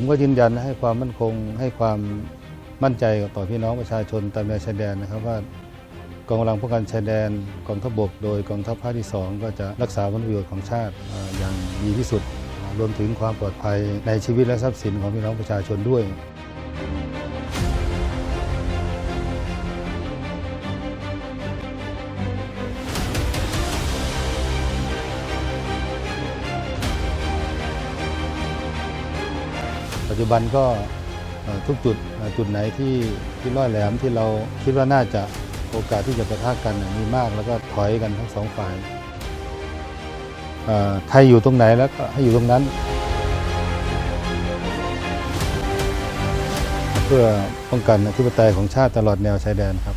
มก็ยืนยันให้ความมั่นคงให้ความมั่นใจต่อพี่น้องประชาชนตามแนวชายแดนนะครับว่ากองกำลังป้องกันชายแดนกองทัพบกโดยกองทัพภาคที่ 2 ก็จะรักษาผลประโยชน์ของชาติอย่างดีที่สุด รวมถึงความปลอดภัยในชีวิตและทรัพย์สินของพี่น้องประชาชนด้วย ปัจจุบันก็ทุกจุดจุดไหนที่ที่ร้อยแหลมที่เราคิดว่าน่าจะโอกาสที่จะประทะกันมีมากแล้วก็ถอยกันทั้งสองฝ่ายไทยอยู่ตรงไหนแล้วก็ให้อยู่ตรงนั้น เพื่อป้องกันอธิปไตยของชาติตลอดแนวชายแดนครับ